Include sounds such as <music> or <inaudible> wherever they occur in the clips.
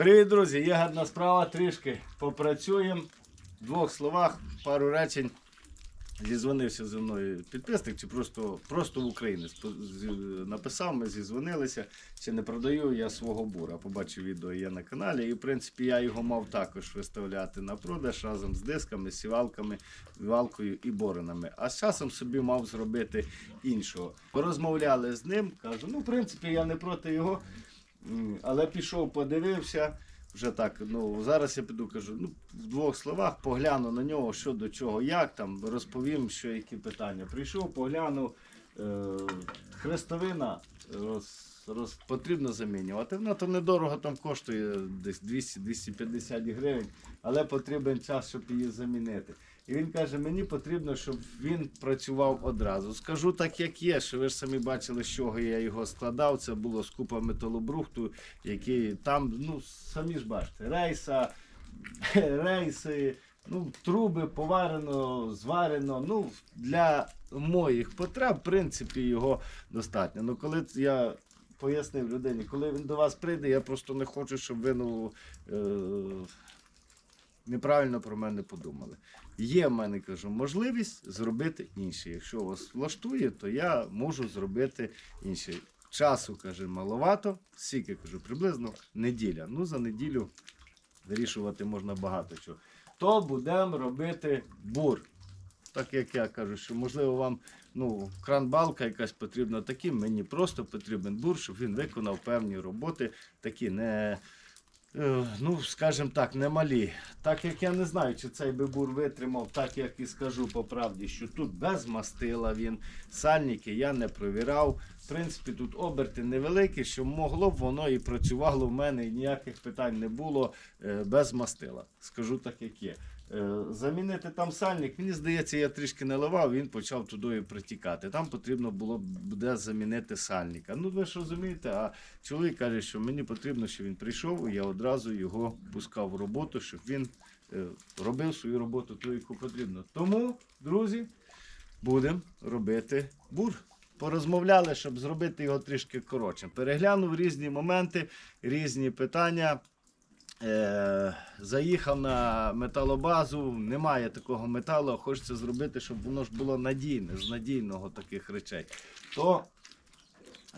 Привіт, друзі! Є гарна справа, трішки попрацюємо. В двох словах, пару речень. Зізвонився зі мною підписник, чи просто, просто в Україні написав, ми зізвонилися. Чи не продаю я свого бура. Побачив відео є на каналі. І в принципі я його мав також виставляти на продаж разом з дисками, сівалками, валкою і боринами. А з часом собі мав зробити іншого. Порозмовляли з ним, кажу, ну в принципі я не проти його. Але пішов, подивився. Вже так, ну зараз я піду кажу, ну в двох словах погляну на нього, що до чого, як там, розповім, що які питання. Прийшов, поглянув, е, хрестовина роз, роз, потрібно замінювати. Вона то недорого там коштує десь 200-250 гривень, але потрібен час, щоб її замінити. І він каже, мені потрібно, щоб він працював одразу. Скажу так, як є, що ви ж самі бачили, з чого я його складав. Це було з купа металобрухту, який там, ну, самі ж бачите, рейса, <laughs> рейси, ну, труби поварено, зварено. Ну, для моїх потреб, в принципі, його достатньо. Ну, коли я пояснив людині, коли він до вас прийде, я просто не хочу, щоб ви ну, е- неправильно про мене подумали. Є в мене кажу, можливість зробити інше. Якщо вас влаштує, то я можу зробити інше. Часу каже, маловато. Скільки кажу, приблизно неділя. Ну за неділю вирішувати можна багато чого. То будемо робити бур. Так як я кажу, що можливо вам ну, кран-балка якась потрібна таким, мені просто потрібен бур, щоб він виконав певні роботи, такі не, ну, скажімо так, не малі. Так як я не знаю, чи цей би бур витримав, так як і скажу по правді, що тут без мастила він, сальники я не провірав. В принципі, тут оберти невеликі, що могло б воно і працювало в мене, і ніяких питань не було е, без мастила. Скажу так, як є. Е, Замінити там сальник, мені здається, я трішки наливав, він почав туди притікати. Там потрібно було буде замінити сальника. Ну, ви ж розумієте, а чоловік каже, що мені потрібно, щоб він прийшов, і я одразу його пускав в роботу, щоб він е, робив свою роботу, ту, яку потрібно. Тому, друзі, будемо робити бур. Порозмовляли, щоб зробити його трішки коротшим. Переглянув різні моменти, різні питання. Е, заїхав на металобазу, немає такого металу, хочеться зробити, щоб воно ж було надійне, з надійного таких речей. То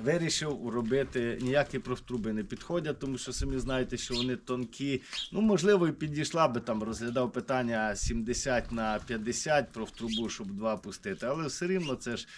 вирішив робити, ніякі профтруби не підходять, тому що самі знаєте, що вони тонкі. Ну, можливо, і підійшла би там, розглядав питання 70 на 50 профтрубу, щоб два пустити. Але все рівно це ж,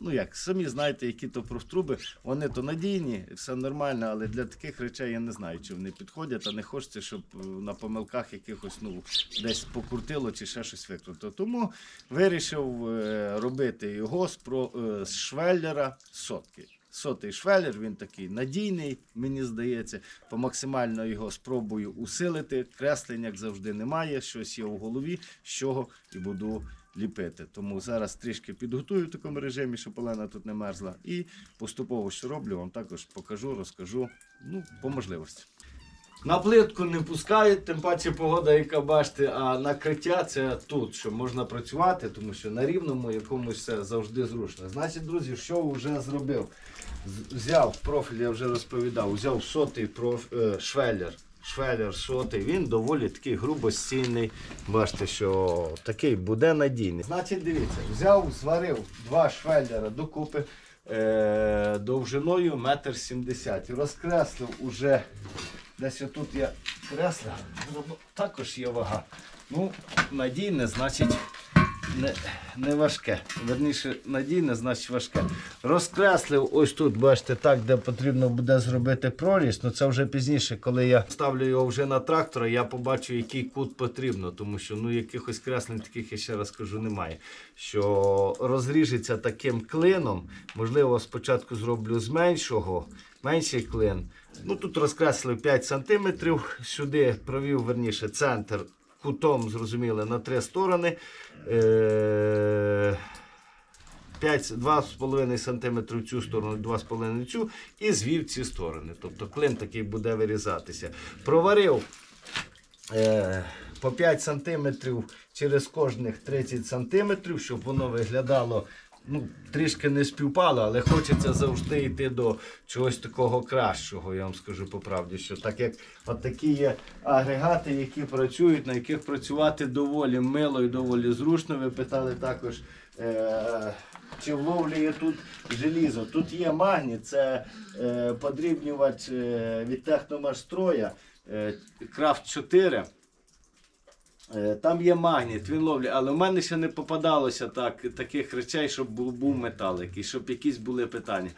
ну як, самі знаєте, які то профтруби, вони то надійні, все нормально, але для таких речей я не знаю, чи вони підходять, а не хочеться, щоб е, на помилках якихось ну, десь покрутило чи ще щось викрутило. Тому вирішив е, робити його з, про, е, з швеллера сотки. Сотий швеллер, він такий надійний, мені здається. По максимально його спробую усилити. Креслень, як завжди, немає. Щось є в голові, з чого і буду ліпити. Тому зараз трішки підготую в такому режимі, щоб Олена тут не мерзла. І поступово, що роблю, вам також покажу, розкажу. Ну, по можливості. На плитку не пускають, тим паче погода, яка бачите, а накриття це тут, що можна працювати, тому що на рівному якомусь все завжди зручно. Значить, друзі, що вже зробив? Взяв профіль, я вже розповідав, взяв сотий проф, е, швеллер. Швеллер сотий, він доволі такий грубостійний. Бачите, що такий буде надійний. Значить, дивіться, взяв, зварив два швеллера докупи е, довжиною 1,70 м. Розкреслив уже Десь отут я креслив, також є вага. Ну, надійне, значить, не, не важке. Верніше, надійне, значить важке. Розкреслив ось тут, бачите, так, де потрібно буде зробити проріз. Ну це вже пізніше, коли я ставлю його вже на трактор, я побачу, який кут потрібно, тому що ну, якихось креслень таких, я ще раз кажу, немає. Що розріжеться таким клином, можливо, спочатку зроблю з меншого, менший клин. Ну, тут розкреслив 5 см, сюди провів верніше центр кутом, зрозуміло, на три сторони. Е- 2,5 см в цю сторону, 2,5 в цю і звів ці сторони. Тобто клин такий буде вирізатися. Проварив е, по 5 см через кожних 30 см, щоб воно виглядало ну, трішки не співпало, але хочеться завжди йти до чогось такого кращого, я вам скажу по правді. Що так як от такі є агрегати, які працюють, на яких працювати доволі мило і доволі зручно. Ви питали також. Е- чи вловлює тут желізо? Тут є магні, це е, подрібнювач е, від Техномашстроя е, Крафт 4. Е, Там є магніт, він ловлює, але в мене ще не попадалося так, таких речей, щоб був, був метал якийсь, щоб якісь були питання.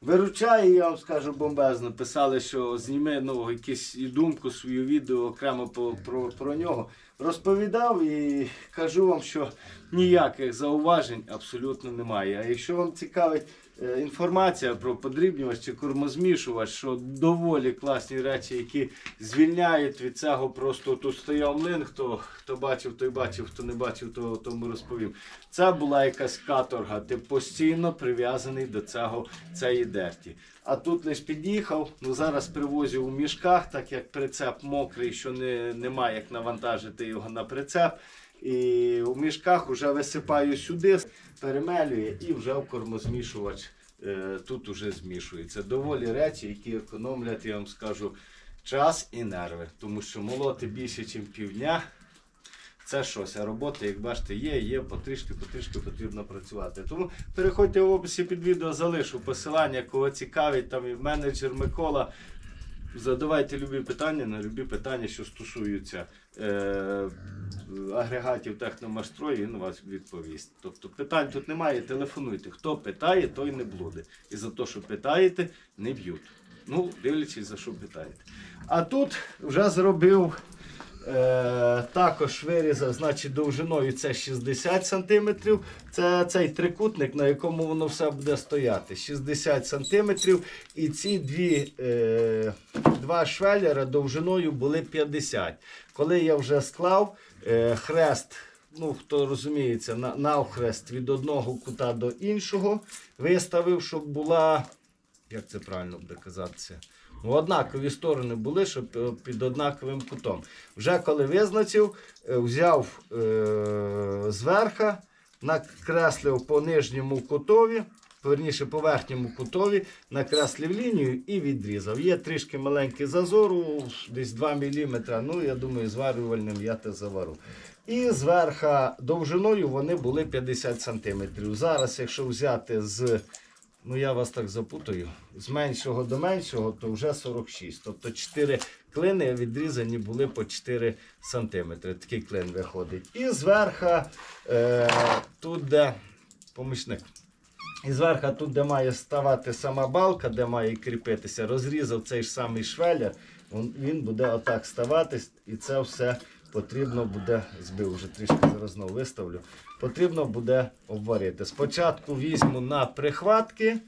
Виручає, я вам скажу бомбезно. Писали, що зніми ну, якусь думку, свою відео окремо по, про, про нього. Розповідав і кажу вам, що ніяких зауважень абсолютно немає. А якщо вам цікавить інформація про подрібнювач чи кормозмішувач, що доволі класні речі, які звільняють від цього, просто тут стояв млин, хто, хто бачив, той бачив, хто не бачив, то тому розповім. Це була якась каторга. Ти постійно прив'язаний до цього цієї дерті. А тут лише під'їхав, ну зараз привозю у мішках, так як прицеп мокрий, що не, як навантажити його на прицеп. І у мішках вже висипаю сюди, перемелює і вже в кормозмішувач е, тут уже змішується. Доволі речі, які економлять, я вам скажу, час і нерви. Тому що молоти більше, ніж півдня. Це щось, а робота, як бачите, є, є, потрішки, потрішки потрібно працювати. Тому переходьте в описі під відео, залишу посилання, кого цікавить, там і менеджер Микола. Задавайте любі питання на любі питання, що стосуються е, агрегатів техномашстрою, він вас відповість. Тобто питань тут немає, телефонуйте. Хто питає, той не блуде. І за те, що питаєте, не б'ють. Ну, дивлячись, за що питаєте. А тут вже зробив. Е, також вирізав, значить, довжиною це 60 см. Це цей трикутник, на якому воно все буде стояти. 60 см. І ці дві, е, два швеллера довжиною були 50 Коли я вже склав е, хрест, ну хто розуміється, на, навхрест від одного кута до іншого, виставив, щоб була. Як це правильно буде казатися? Однакові сторони були, щоб е, під однаковим кутом. Вже коли визначив, е, взяв е- зверха, накреслив по нижньому кутові, верніше по верхньому кутові, накреслив лінію і відрізав. Є трішки маленький зазору, десь 2 мм. Ну, я думаю, зварювальним я те завару. І зверха довжиною вони були 50 см. Зараз, якщо взяти з ну я вас так запутаю, з меншого до меншого, то вже 46. Тобто 4 клини відрізані були по 4 см. Такий клин виходить. І зверху е, тут, де помічник. І зверху тут, де має ставати сама балка, де має кріпитися, розрізав цей ж самий швелер, він- він буде отак ставатись, і це все потрібно буде, збив вже трішки зараз знову виставлю, потрібно буде обварити. Спочатку візьму на прихватки,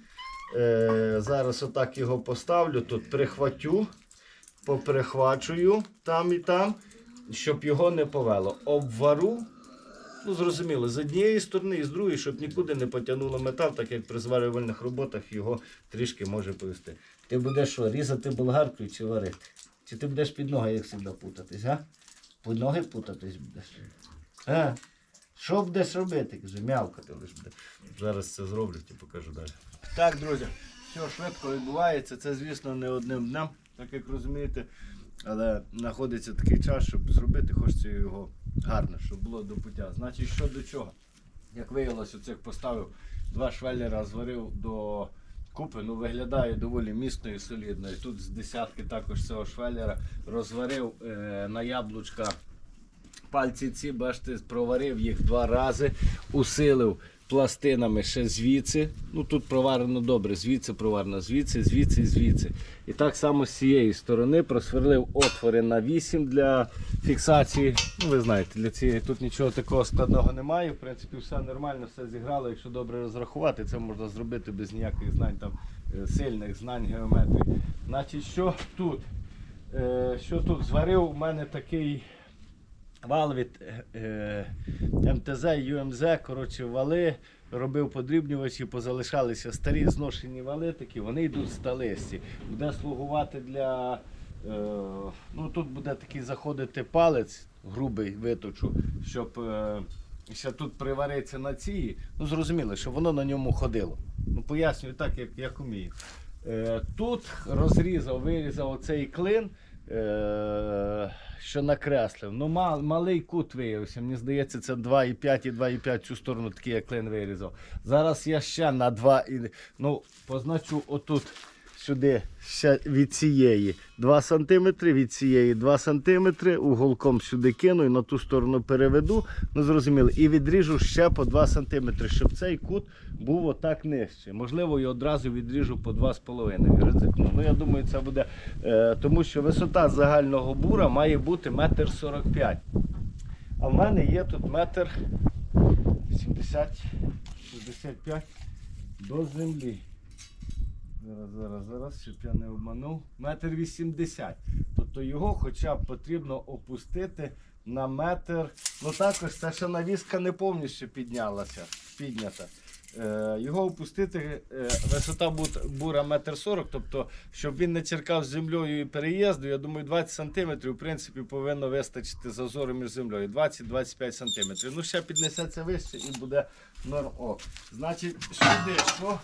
е, зараз отак його поставлю, тут прихватю, поприхвачую там і там, щоб його не повело. Обвару. Ну, зрозуміло, з однієї сторони і з другої, щоб нікуди не потягнуло метал, так як при зварювальних роботах його трішки може повести. Ти будеш що, різати болгаркою чи варити? Чи ти будеш під ноги, як завжди, путатись, а? Під ноги путатись будеш. А? Що будеш робити? Каже, м'явкати лиш буде. Зараз це зроблю і покажу далі. Так, друзі, все швидко відбувається. Це, звісно, не одним днем, так як розумієте. Але знаходиться такий час, щоб зробити, хочеться його гарно, щоб було до пуття. Значить, що до чого? Як виявилось, оцих поставив два швеллера, зварив до купи, ну виглядає доволі міцно і солідно. Тут з десятки також цього швеллера розварив е, на яблучка пальці ці, бачите, проварив їх два рази, усилив пластинами ще звідси. Ну тут проварено добре, звідси проварено, звідси, звідси, звідси. І так само з цієї сторони просверлив отвори на 8 для фіксації. Ну, ви знаєте, для цієї тут нічого такого складного немає. В принципі, все нормально, все зіграло. Якщо добре розрахувати, це можна зробити без ніяких знань там е, сильних знань геометрії. Значить, що тут? Е, що тут? Зварив у мене такий вал від е, МТЗ, ЮМЗ, коротше, вали, робив подрібнювачі, позалишалися старі зношені вали такі, вони йдуть сталисті. Буде слугувати для. Е, ну, тут буде такий заходити палець, грубий виточу, щоб е, ще тут привариться на цій, ну зрозуміло, що воно на ньому ходило. Ну пояснюю так, як, як умію. Е, тут розрізав, вирізав оцей клин, е, що накреслив. Ну, мал, малий кут виявився. Мені здається, це 2,5 і 2,5 цю сторону такий я клин вирізав. Зараз я ще на 2, і, ну, позначу отут сюди від цієї 2 см, від цієї 2 см, уголком сюди кину і на ту сторону переведу. Ну, зрозуміло, і відріжу ще по 2 см, щоб цей кут був отак нижче. Можливо, і одразу відріжу по 2,5 ризикну. Ну, я думаю, це буде, е, тому що висота загального бура має бути 1,45 м. А в мене є тут метр 70 65 до землі. Зараз, зараз, зараз, щоб я не обманув. Метр 80. Тобто його хоча б потрібно опустити на метр. Ну також ця ще навіска не повністю піднялася, піднята. Е, його опустити, е, висота бура метр 40, тобто, щоб він не черкав землею і переїзду, я думаю, 20 см в принципі повинно вистачити зазору між землею. 20-25 см. Ну ще піднесеться вище і буде норм. О, значить, сюди що?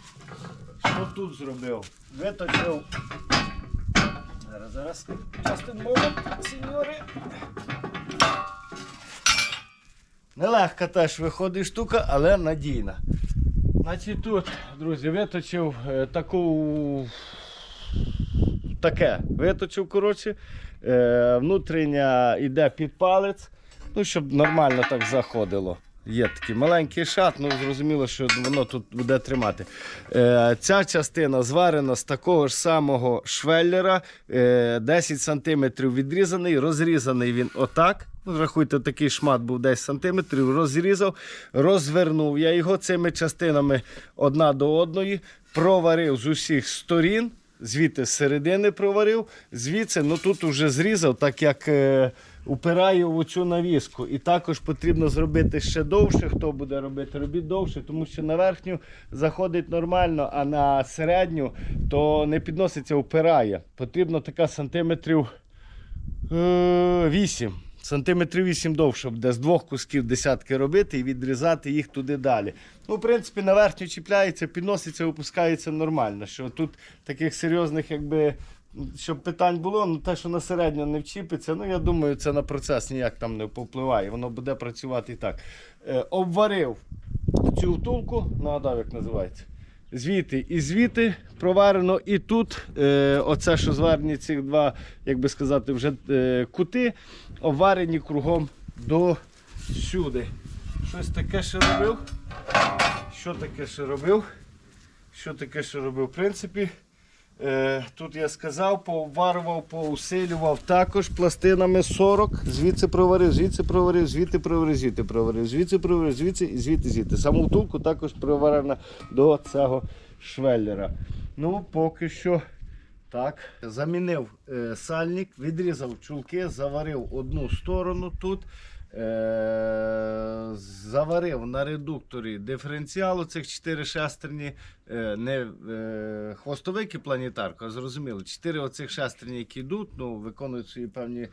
Що тут зробив? Виточив. Зараз, зараз. Частин момент, сеньори. Нелегка теж виходить штука, але надійна. Значить тут, друзі, виточив е, таку. Таке. Виточив, коротше. Е, внутрішня йде під палець, ну, щоб нормально так заходило. Є такий маленький шат, ну зрозуміло, що воно тут буде тримати. Е, ця частина зварена з такого ж самого швеллера, е, 10 см відрізаний, розрізаний він отак. Ну, рахуйте, такий шмат був 10 см, розрізав, розвернув я його цими частинами одна до одної, проварив з усіх сторін. Звідти з середини проварив, звідси, ну тут вже зрізав, так як е, упираю в цю навіску. І також потрібно зробити ще довше. Хто буде робити, робіть довше, тому що на верхню заходить нормально, а на середню то не підноситься, упирає. Потрібно така сантиметрів е, 8. Сантиметрів 8 довше буде з двох кусків десятки робити і відрізати їх туди далі. Ну, в принципі, на верхню чіпляється, підноситься, опускається нормально. Що тут таких серйозних, якби, щоб питань було, ну те, що на середню не вчіпиться, ну я думаю, це на процес ніяк там не повпливає. Воно буде працювати і так. Е, обварив цю втулку, нагадав, як називається. Звідти і звідти проварено, і тут е, оце, що зварені ці два, як би сказати, вже е, кути, обварені кругом до сюди. Щось таке ще робив. Що таке ще робив? Що таке ще робив? В принципі, тут я сказав, пообварював, поусилював також пластинами 40. Звідси проварив, звідси проварив, звідти проварив, звідти проварив, звідси проварив, звідси і звідти звідти. Саму втулку також проварена до цього швеллера. Ну, поки що. Так, замінив е, сальник, відрізав чулки, заварив одну сторону тут. Е, заварив на редукторі диференціалу цих 4 шестерні, е, не е, хвостовики планетарку, а зрозуміло, 4 оцих шестерні, які йдуть, ну, виконують свої певні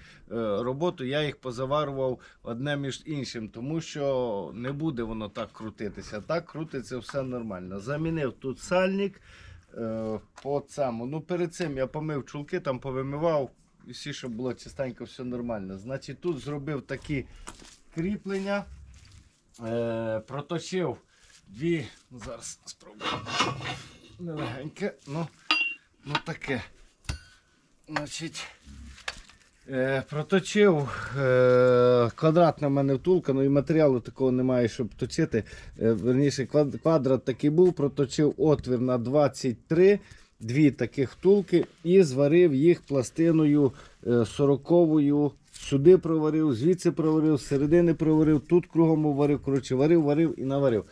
роботи, я їх позаварував одне між іншим, тому що не буде воно так крутитися. Так крутиться все нормально. Замінив тут сальник по цьому. Ну, перед цим я помив чулки, там повимивав. І всі, щоб було чистенько, все нормально. Значить, тут зробив такі кріплення, е, проточив дві. ну, Зараз спробую. Нелегеньке, ну, ну таке. Значить, е, проточив е, квадратна мене втулка, ну і матеріалу такого немає, щоб точити. Е, верніше, квадрат такий був, проточив отвір на 23 дві таких втулки і зварив їх пластиною е, сороковою. Сюди проварив, звідси проварив, середини проварив, тут кругом варив. Коротше, варив, варив і наварив.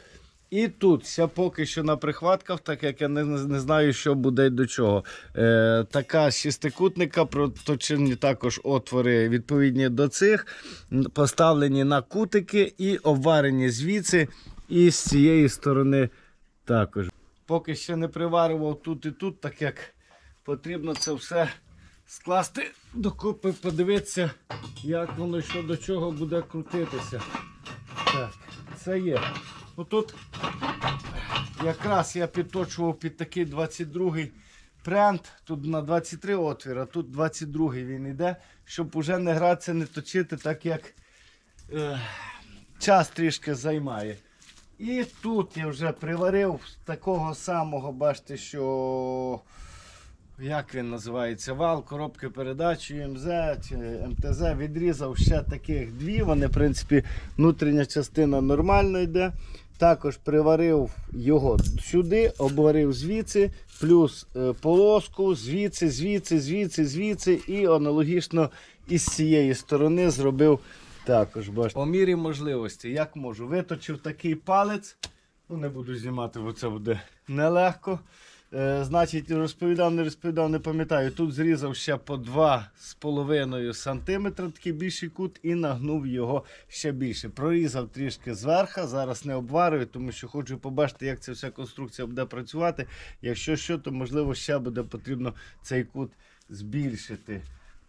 І тут ще поки що на прихватках, так як я не, не знаю, що буде до чого. Е, така шестикутника, проточені також отвори відповідні до цих, поставлені на кутики і обварені звідси і з цієї сторони також. Поки ще не приварював тут і тут, так як потрібно це все скласти докупи, подивитися, як воно що до чого буде крутитися. Так. все є. Ну тут якраз я підточував під такий 22-й прент. Тут на 23 отвір, а тут 22-й він йде, щоб уже не гратися, не точити, так як е, час трішки займає. І тут я вже приварив такого самого, бачите, що як він називається, вал, коробки передач, МЗ чи МТЗ. Відрізав ще таких дві. Вони, в принципі, внутрішня частина нормально йде. Також приварив його сюди, обварив звідси, плюс е, полоску, звідси, звідси, звідси, звідси. І аналогічно із цієї сторони зробив також. Бачите. По мірі можливості, як можу. Виточив такий палець. Ну, не буду знімати, бо це буде нелегко. Е, значить, розповідав, не розповідав, не пам'ятаю. Тут зрізав ще по 2,5 см, такий більший кут, і нагнув його ще більше. Прорізав трішки зверху, зараз не обварюю, тому що хочу побачити, як ця вся конструкція буде працювати. Якщо що, то можливо ще буде потрібно цей кут збільшити.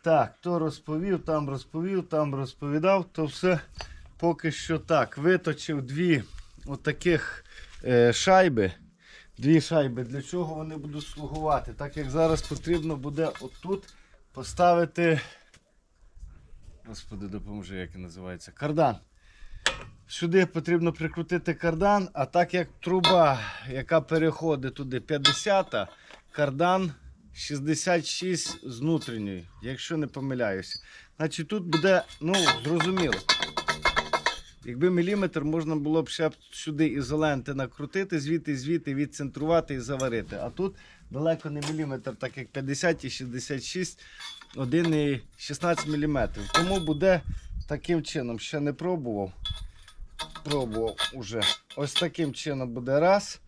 Так, то розповів, там розповів, там розповідав, то все поки що так. Виточив дві отаких е, шайби. Дві шайби. Для чого вони будуть слугувати? Так як зараз потрібно буде отут поставити. Господи, допоможи, як він називається. Кардан. Сюди потрібно прикрутити кардан, а так як труба, яка переходить туди 50, кардан 66 з внутрішньої, якщо не помиляюся. Значить тут буде, ну, зрозуміло. Якби міліметр можна було б ще сюди ізоленти накрутити, звідти, звідти відцентрувати і заварити. А тут далеко не міліметр, так як 50 і 66, 1 і 16 міліметрів. Тому буде таким чином. Ще не пробував. Пробував уже. Ось таким чином буде раз.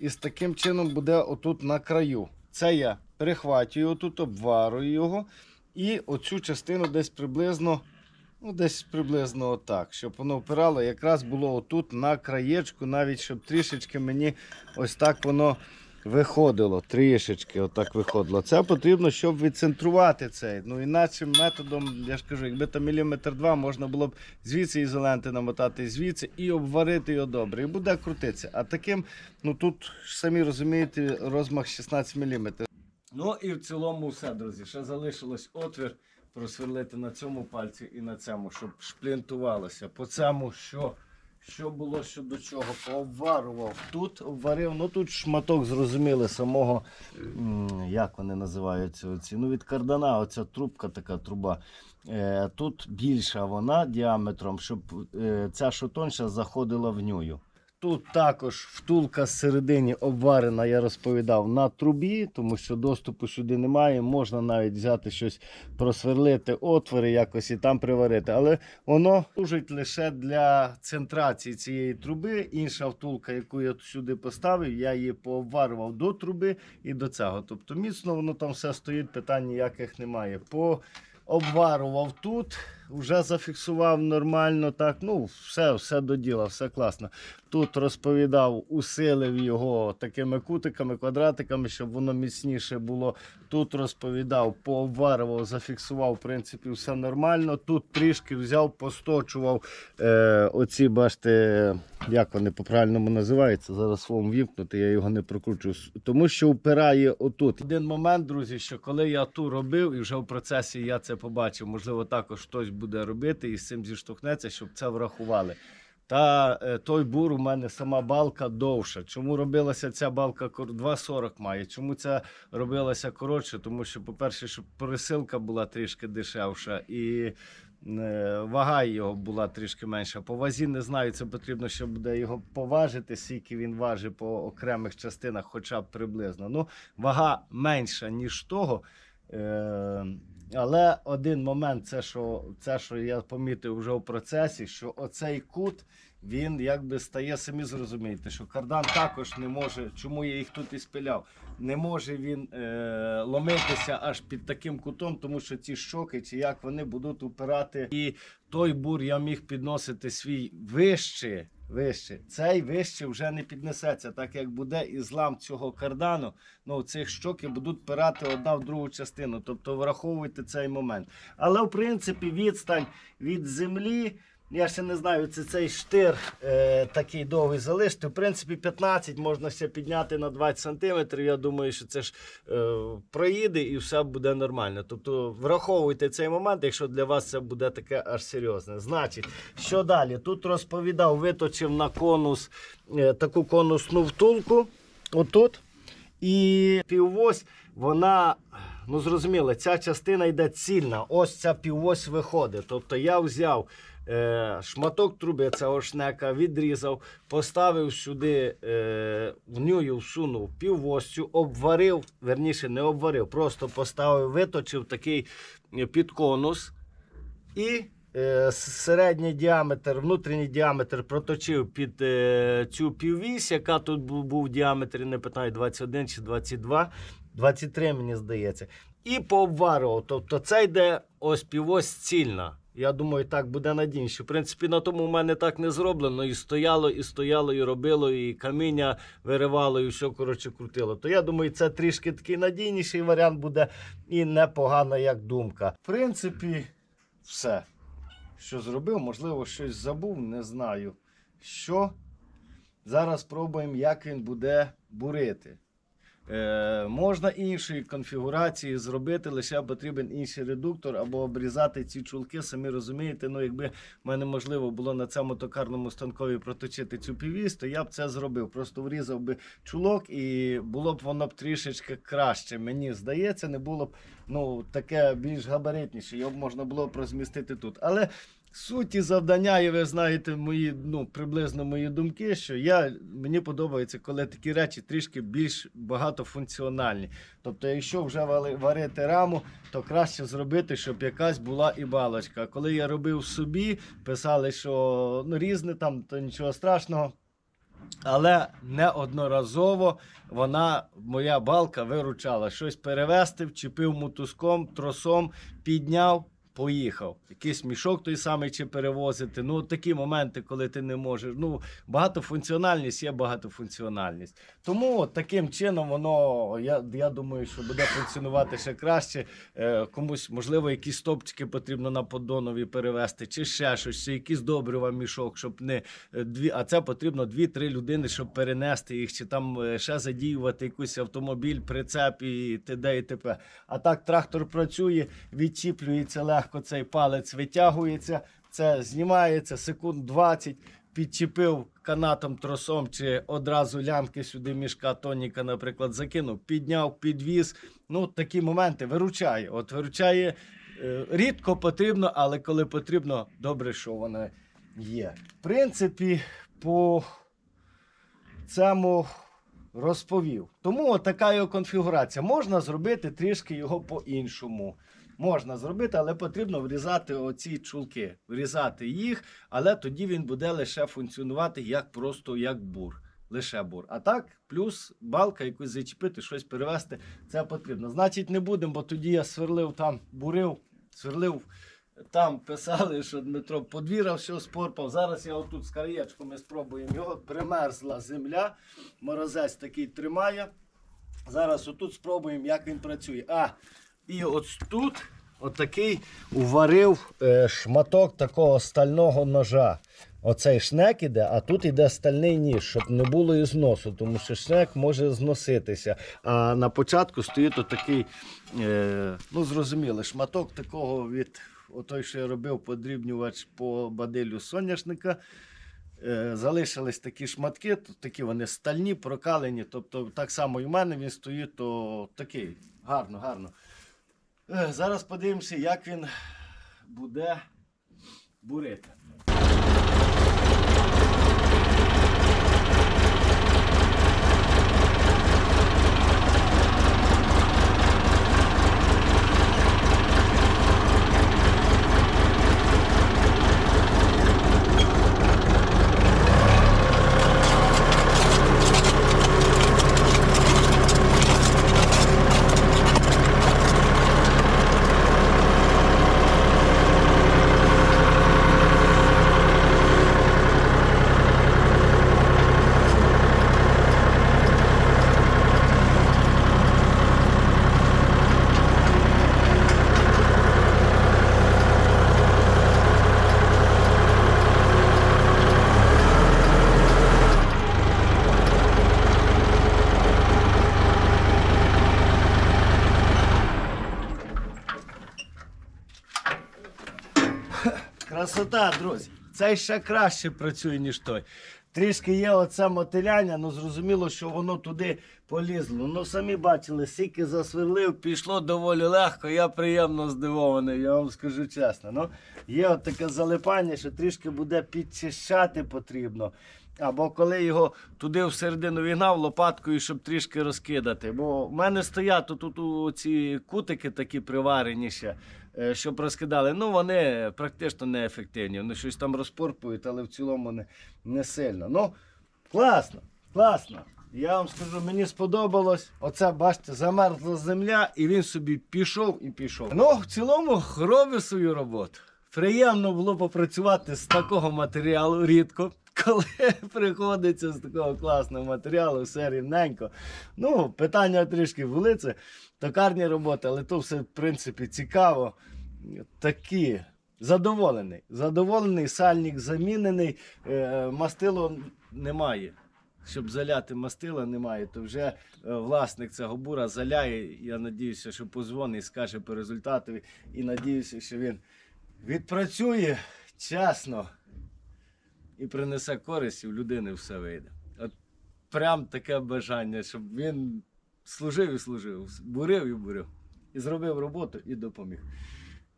І з таким чином буде отут на краю. Це я перехватюю, отут обварую його. І оцю частину десь приблизно. Ну, десь приблизно отак, щоб воно впирало, якраз було отут на краєчку, навіть щоб трішечки мені ось так воно виходило. Трішечки отак виходило. Це потрібно, щоб відцентрувати цей. Ну іначе методом, я ж кажу, якби там міліметр два, можна було б звідси ізоленти намотати, звідси і обварити його добре. І буде крутитися. А таким, ну тут самі розумієте, розмах 16 мм. Ну і в цілому все, друзі. Ще залишилось отвір просверлити на цьому пальці і на цьому, щоб шплінтувалося. По цьому, що, що було що до чого, пообварував. Тут обварив, ну тут шматок зрозуміли самого, як вони називаються. Оці. Ну від кардана, оця трубка, така труба. Е, тут більша вона діаметром, щоб е, ця що тонша заходила в нюю. Тут також втулка зсередині обварена, я розповідав, на трубі, тому що доступу сюди немає. Можна навіть взяти щось, просверлити отвори якось і там приварити. Але воно служить лише для центрації цієї труби. Інша втулка, яку я сюди поставив, я її пообварював до труби і до цього. Тобто міцно воно там все стоїть, питань ніяких немає. По обварував тут, вже зафіксував нормально. Так, ну все, все до діла, все класно. Тут розповідав, усилив його такими кутиками, квадратиками, щоб воно міцніше було. Тут розповідав, пообварював, зафіксував, в принципі, все нормально. Тут трішки взяв, посточував е, оці, бачите, як вони по-правильному називаються. Зараз вам вімкнути, я його не прокручу. Тому що впирає отут. Один момент, друзі, що коли я ту робив, і вже в процесі я це побачив, можливо, також хтось буде робити і з цим зіштовхнеться, щоб це врахували. Та е, той бур у мене сама балка довша. Чому робилася ця балка 2,40 має? Чому ця робилася коротше? Тому що, по-перше, щоб пересилка була трішки дешевша і е, вага його була трішки менша. По вазі не знаю, це потрібно, ще буде його поважити, скільки він важить по окремих частинах, хоча б приблизно. Ну, вага менша, ніж того. Е, але один момент, це що, це, що я помітив вже в процесі, що оцей кут, він якби стає, самі зрозумієте, що кардан також не може, чому я їх тут і спиляв, не може він е, ломитися аж під таким кутом, тому що ці щоки, чи як вони будуть упирати. І той бур я міг підносити свій вище. Вище. Цей вище вже не піднесеться, так як буде і злам цього кардану, ну цих щоки будуть пирати одна в другу частину. Тобто враховуйте цей момент. Але в принципі відстань від землі Я ще не знаю, це цей штир е, такий довгий залишити. В принципі, 15 можна ще підняти на 20 сантиметрів. Я думаю, що це ж е, проїде і все буде нормально. Тобто враховуйте цей момент, якщо для вас це буде таке аж серйозне. Значить, що далі? Тут розповідав, виточив на конус е, таку конусну втулку. Отут. І півось, вона, ну зрозуміло, ця частина йде цільна. Ось ця півось виходить. Тобто я взяв е, шматок труби цього шнека, відрізав, поставив сюди, е, в нього всунув піввостю, обварив, верніше не обварив, просто поставив, виточив такий е, підконус. І е, середній діаметр, внутрішній діаметр проточив під е, цю піввісь, яка тут був, був діаметрі, не питаю, 21 чи 22, 23, мені здається. І пообварював. Тобто це йде ось півось цільна. Я думаю, так буде надійніше. В принципі, на тому в мене так не зроблено. І стояло, і стояло, і робило, і каміння виривало, і все коротше крутило. То я думаю, це трішки такий надійніший варіант буде і непогана як думка. В принципі, все. Що зробив, можливо, щось забув, не знаю. Що? Зараз спробуємо, як він буде бурити. Е, можна іншої конфігурації зробити, лише потрібен інший редуктор або обрізати ці чулки. Самі розумієте, ну якби мене можливо було на цьому токарному станкові проточити цю півіс, то я б це зробив. Просто врізав би чулок і було б воно б трішечки краще. Мені здається, не було б ну, таке більш габаритніше. Його б можна було б розмістити тут. Але суті завдання, і ви знаєте мої, ну, приблизно мої думки, що я, мені подобається, коли такі речі трішки більш багатофункціональні. Тобто, якщо вже варити раму, то краще зробити, щоб якась була і балочка. Коли я робив собі, писали, що ну, різне там, то нічого страшного. Але неодноразово вона, моя балка, виручала. Щось перевести, вчепив мотузком, тросом, підняв, поїхав. Якийсь мішок той самий чи перевозити. Ну, такі моменти, коли ти не можеш. Ну, багатофункціональність є багатофункціональність. Тому таким чином воно, я, я думаю, що буде функціонувати ще краще. Е, комусь, можливо, якісь стопчики потрібно на поддонові перевезти, чи ще щось, чи якийсь добрива мішок, щоб не е, дві, а це потрібно дві-три людини, щоб перенести їх, чи там е, ще задіювати якийсь автомобіль, прицеп і т.д. і т.п. А так трактор працює, відчіплюється легко, цей палець витягується, це знімається секунд 20, підчепив канатом тросом чи одразу лямки сюди мішка тоніка, наприклад, закинув, підняв, підвіз. Ну, такі моменти виручає. От виручає е, рідко потрібно, але коли потрібно, добре, що воно є. В принципі, по цьому розповів. Тому така його конфігурація. Можна зробити трішки його по-іншому. Можна зробити, але потрібно врізати оці чулки, врізати їх, але тоді він буде лише функціонувати як просто як бур. Лише бур. А так, плюс балка, якусь зачепити, щось перевести, це потрібно. Значить, не будемо, бо тоді я сверлив там, бурив, сверлив. Там писали, що Дмитро подвір'я все спорпав. Зараз я отут з краєчком ми спробуємо його. Примерзла земля. Морозець такий тримає. Зараз отут спробуємо, як він працює. А, і ось тут отакий уварив е, шматок такого стального ножа. Оцей шнек іде, а тут іде стальний ніж, щоб не було і зносу, тому що шнек може зноситися. А на початку стоїть отакий, е, ну зрозуміло, шматок такого від отой, що я робив подрібнювач по бадилю соняшника. Е, залишились такі шматки, такі вони стальні, прокалені. Тобто, так само і в мене він стоїть, то такий. Гарно, гарно. Е, зараз подивимося, як він буде бурити. Красота, друзі. Цей ще краще працює, ніж той. Трішки є оце мотиляння, ну зрозуміло, що воно туди полізло. Ну самі бачили, скільки засверлив, пішло доволі легко. Я приємно здивований, я вам скажу чесно. Ну, є от таке залипання, що трішки буде підчищати потрібно. Або коли його туди всередину вігнав лопаткою, щоб трішки розкидати. Бо в мене стоять тут ці кутики такі приварені ще, щоб розкидали. Ну, вони практично неефективні. Вони щось там розпорпують, але в цілому не, не сильно. Ну, класно, класно. Я вам скажу, мені сподобалось. Оце, бачите, замерзла земля, і він собі пішов і пішов. Ну, в цілому робить свою роботу. Приємно було попрацювати з такого матеріалу рідко. Коли <laughs> приходиться з такого класного матеріалу, все рівненько. Ну, питання трішки були, токарні роботи, але то все, в принципі, цікаво. Такі. Задоволений. Задоволений, сальник замінений, е, мастило немає. Щоб заляти мастила немає, то вже е, власник цього бура заляє. Я надіюся, що позвонить, скаже по результатові. І надіюся, що він відпрацює чесно і принесе користь, і в людини все вийде. От прям таке бажання, щоб він служив і служив, бурив і бурив. І зробив роботу і допоміг.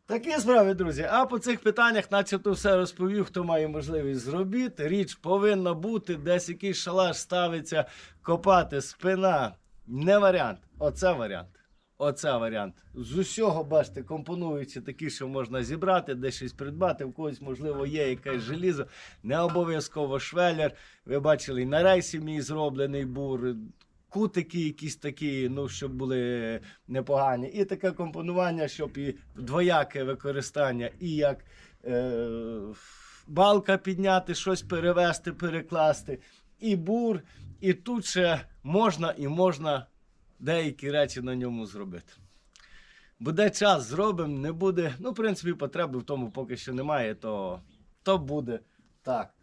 Такі справи, друзі. А по цих питаннях, начебто, все розповів, хто має можливість зробити. Річ повинна бути, десь якийсь шалаш ставиться, копати, спина. Не варіант. Оце варіант. Оце варіант. З усього, бачите, компонуються такі, що можна зібрати, десь щось придбати. В когось, можливо, є якесь желізо. Не обов'язково швеллер. Ви бачили, на рейсі мій зроблений бур. Кутики якісь такі, ну, щоб були непогані. І таке компонування, щоб і двояке використання, і як е, балка підняти, щось перевести, перекласти, і бур, і тут ще можна і можна деякі речі на ньому зробити. Буде час, зробимо, не буде. Ну, в принципі, потреби в тому поки що немає, то, то буде так.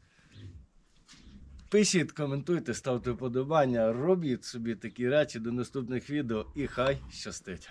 Пишіть, коментуйте, ставте вподобання, робіть собі такі речі до наступних відео і хай щастить.